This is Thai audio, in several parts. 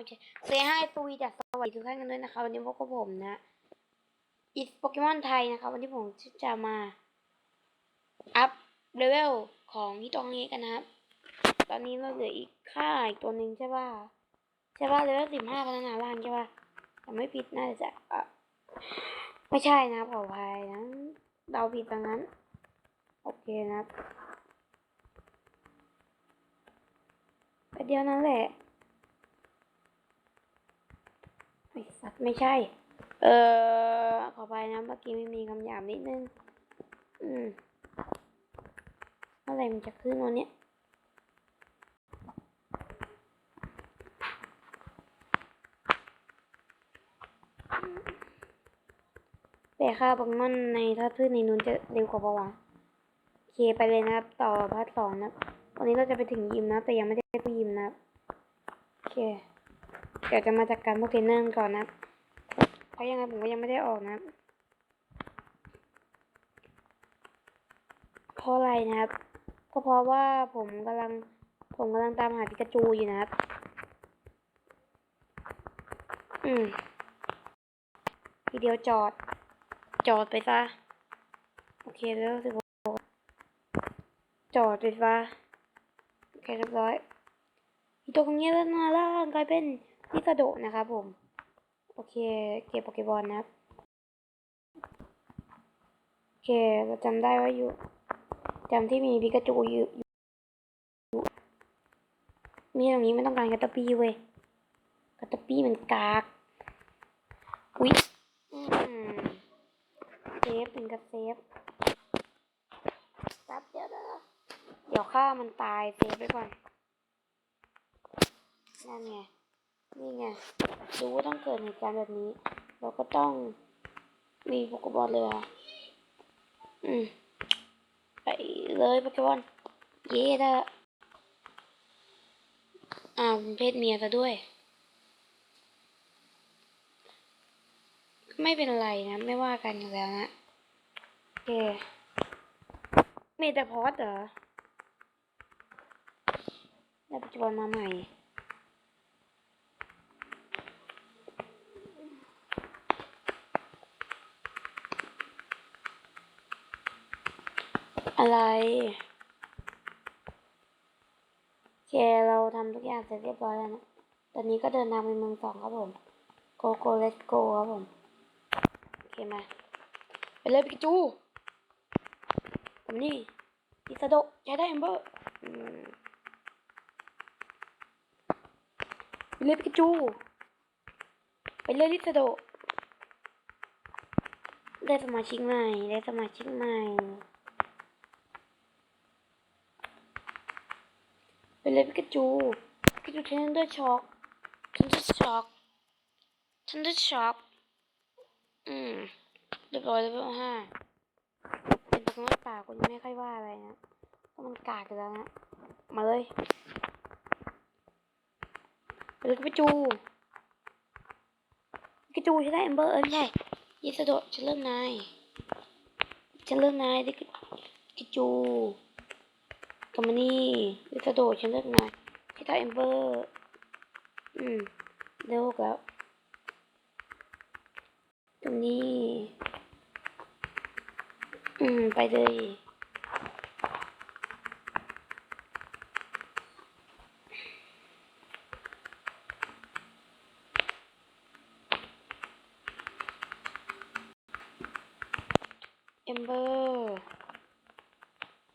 โอเคเซให้ตุยจากสวัสดีทุกท่านกันด้วยนะคะ วันนี้พบกับผมนะอีโปเกมอนไทยนะคะ วันนี้ผมจะมา อัพเลเวลของที่ตรงนี้กันนะครับ ตอนนี้เราเหลืออีกค่าอีกตัวหนึ่งใช่ป่ะใช่ป่ะเลเวลสิบห้าพัฒนาล่างใช่ป่ะแต่ไม่ผิดน่าจะอะไม่ใช่นะขออภัยนะเราผิดตรงนั้น โอเคนะครับไปเดียวนั้นแหละ ไอ สัตว์ไม่ใช่ เออขอไปนะเมื่อกี้ไม่มีคำหยาบนิดนึง อืมเมื่อไรมันจะขึ้นวันเนี้ยแต่ค่าโปเกมอนในท่าพืชในนู้นจะเร็วกว่าปะวะโอเคไปเลยนะครับ ต่อพาร์ทสองนะวันนี้เราจะไปถึงยิมนะ แต่ยังไม่ได้ไปยิมนะโอเค เดี๋ยวจะมาจัดกการพวกเทรนเนอร์ก่อนนะเพราะยังไงผมก็ยังไม่ได้ออกนะเพราะอะไรนะครับ ก็เพราะว่าผมกำลังผมกำลังตามหาปิกาจูอยู่นะครับ อืมทีเดียวจอด จอดไปซะโอเคแล้วสิบหกจอดไปซะโอเคเรียบร้อยตัวตรงนี้แล้วนะล่างกลายเป็น นิสโดะนะครับผม โอเค เก็บโปเกบอลนะครับ โอเคเราจำได้ว่าอยู่จำที่มีพิกาจูอยู่อยู่มีตรงนี้ไม่ต้องการกระตปี้เว้ยกระตปี้มันกากอุ๊ยเซฟเป็นกับเซฟแป๊บเดียวนะเดี๋ยวฆ่ามันตายเซฟไปก่อนนั่นไง นี่ไงรู้ว่าต้องเกิดเหตุการณ์แบบนี้ เราก็ต้องมีโปเกบอลเลยอะอืมไปเลยโปเกบอลเย้ได้ละอ้าเป็นเพศเมียซะด้วย ไม่เป็นไรนะ ไม่ว่ากันอยู่แล้วนะโอเคมีแต่พอดเหรอได้ปัจจุบันมาใหม่ อะไรโอเคเราทำทุกอย่างเสร็จเรียบร้อยแล้วนะ ตอนนี้ก็เดินทางไปเมืองสองครับผม โกโก้ let's go ครับผม โอเคมา ไปเลยปิกจูผมนี่อิซาโดใช้ได้เอมเบอร์ไปเลยปิกจู ไปเลยลิซาโดได้สมาชิกใหม่ ได้สมาชิกใหม่ ไปเลยปิกาจูปิกาจูเทนเดอร์ช็อกเทนเดอร์ช็อกเทนเดอร์ช็อกอืมเรียบร้อยเลเวลห้าเป็นตัวน้ป่ากูไม่ค่อยว่าอะไรนะเพราะมันกากอยู่แล้วนะมาเลยไปเลยปิกาจูปิกาจูใช่ได้เอมเบอร์เอ้ยไม่ใช่ยิสโดะฉันเริ่มนายฉันเริ่มนายดิปิจู กลับมานี่ลิซาโดฉันเลิกนายที่ทาเอมเบอร์ อืมเร็วแล้ว ตรงนี้ อืม ไปเลยเอมเบอร์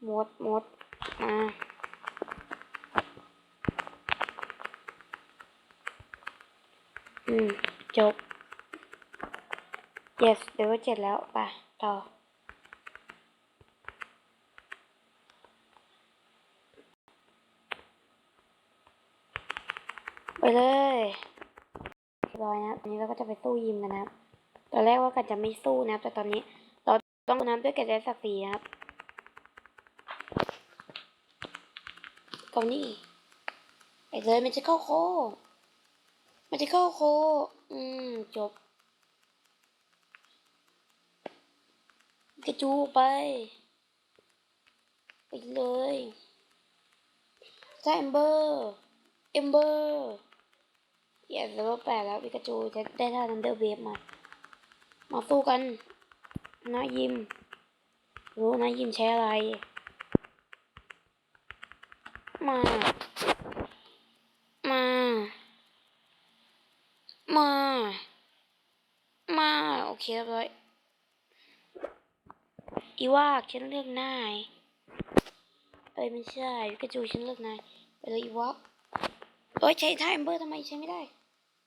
หมดหมด มาอืม จบ yes เดี๋ยวก็เจ็ดแล้ว ไป ต่อ ไปเลยเรียบร้อยนะตอนนี้เราก็จะไปสู้ยิมกันนะครับ ตอนแรกว่ากันจะไม่สู้นะครับ แต่ตอนนี้ เราต้องน้ำด้วยแกะใจศักดิ์ศรีนะครับ กานี่ไปเลยมันจะเข้าโค มันจะเข้าโค อืม จบกระจูไป ไปเลยใช่เอมเบอร์เอมเบอร์อย่าเลเวลแปดแล้วปิกาจูจะได้ท่าทันเดอร์เวฟมา มาสู้กันนะยิม รู้นะยิมใช้อะไร มา มา มา มา โอเคเรียบร้อยอีว่าฉันเลือกนายเอ้ยไม่ใช่พิกาจูฉันเลือกนายไปเลยอีวะเอ้ยใช้ท่าเอมเบอร์ทำไมใช้ไม่ได้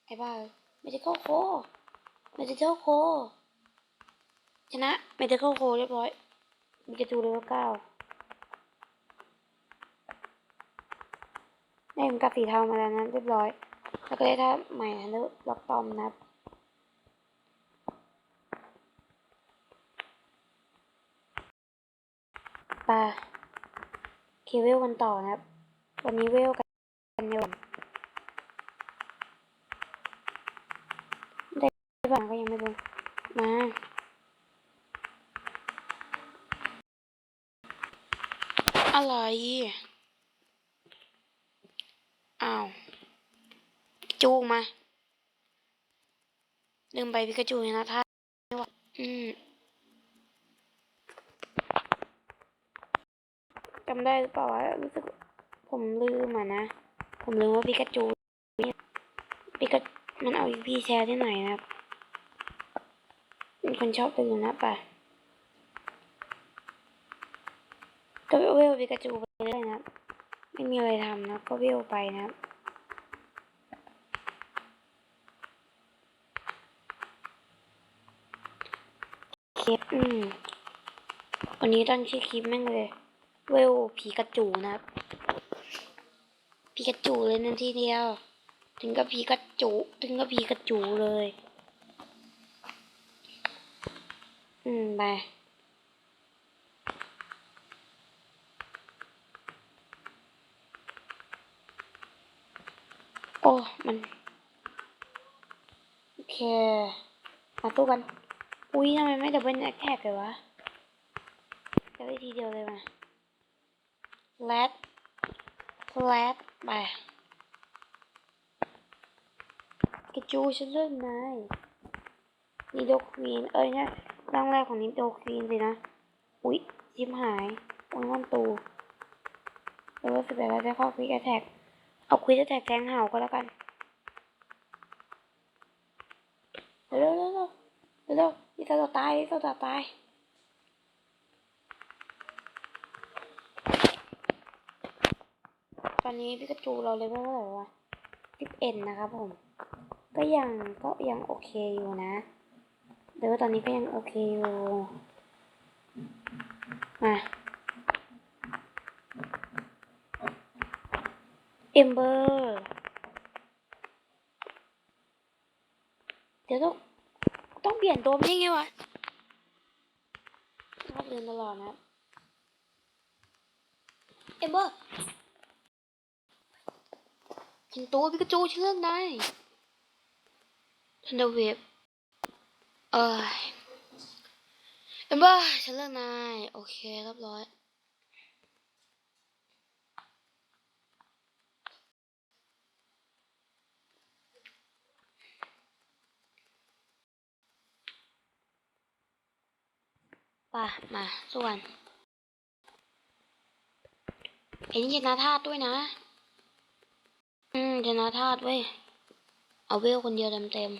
ไอ้บ้าเอ้ยไม่ได้เข้าโคไม่ได้เข้าโคชนะไม่ได้เข้าโคเรียบร้อยพิกาจูเลเวลเก้า ได้ผมกับสีเทามาแล้วนะเรียบร้อย แล้วก็ได้ท่าใหม่นะแล้วล็อกตอมนะครับปาเคเวลกันต่อนะครับ วันนี้เวลกันเร็วได้บ้างก็ยังไม่รู้มาอะไร อ้าวจูงมาลืมไปพิกาจูนะท่าอืมจำได้หรือเปล่าวะรู้สึกผมลืมอะนะ ผมลืมว่าพิกาจูเนี่ยพิกามันเอาอีพีแชร์ที่ไหนนะครับเป็นคนชอบลืมนะป่ะก็เวลพิกาจู ไม่มีอะไรทำนะ ก็เวลไปนะครับคลิปอืมวันนี้ตั้งชื่อคลิปแม่งเลย เวลผีกระจูนะครับผีกระจูเลยนั่นทีเดียว ถึงกับผีกระจูถึงกับผีกระจูเลย อืม ไปโอ้มัน โอเค มาตู้กัน อุ้ยทำไมไม่ดับเบิลแอคแท็กเลยวะจะได้ทีเดียวเลยมาแลดแลดไปกระจูฉันเลือกนายนิโดควีน เอ้ยเนี่ยร่างแรกของนิโดควีนสินะ อุ๊ยชิมหายวังวันตูแล้วก็สิบแปดแล้วได้เข้าควิกแท็ก เอาควิกแท็กแทงเห่าก็แล้วกันเร็วเร็วเร็วเร็วเร็วนี่เราจะตายนี่เราจะตายตอนนี้พิกาจูเราเลเวลเท่าไหร่วะสิบเอ็ดนะครับผม ก็ยังก็ยังโอเคอยู่นะเดี๋ยวตอนนี้ก็ยังโอเคอยู่มาเอมเบอร์เดี๋ยวต้องต้องเปลี่ยนตัวไม่ไงวะชอบเดินตลอดนะเอมเบอร์เห็นตัวพิกาจูฉันเลือกได้ทันเดอร์เวฟเอ้ยเอ็มบ้าฉันเลือกนาย โอเคเรียบร้อย ป่ะ มาส่วนเอ็นชนะธาตุด้วยนะ อืมชนะธาตุเว้ย เอาเวลคนเดียวเต็มเต็ม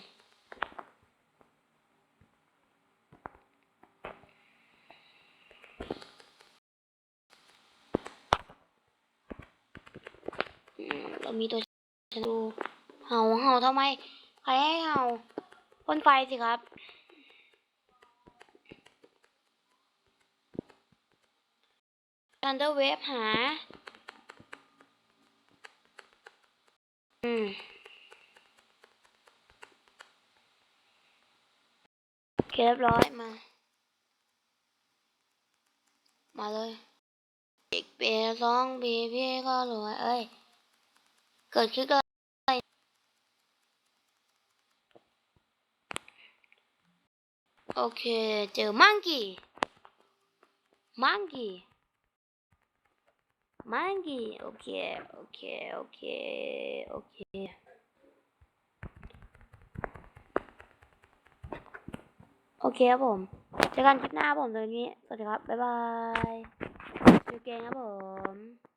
เรามีตัวชนดูเห่าเห่าทำไม ใครให้เห่าพ่นไฟสิครับ ทันเดอร์เวฟหา อืมเคเรียบร้อยมา มาเลยอีกเปียสองปีพี่ก็รวยเอ้ย เกิดขึ้นก็โอเค เจอมังกี้ มังกี้ Mangi โอเค โอเค โอเค โอเคโอเคครับผมเจอกันคลิปหน้าผมตรงนี้ สวัสดีครับ บ๊ายบายดูเกมครับผม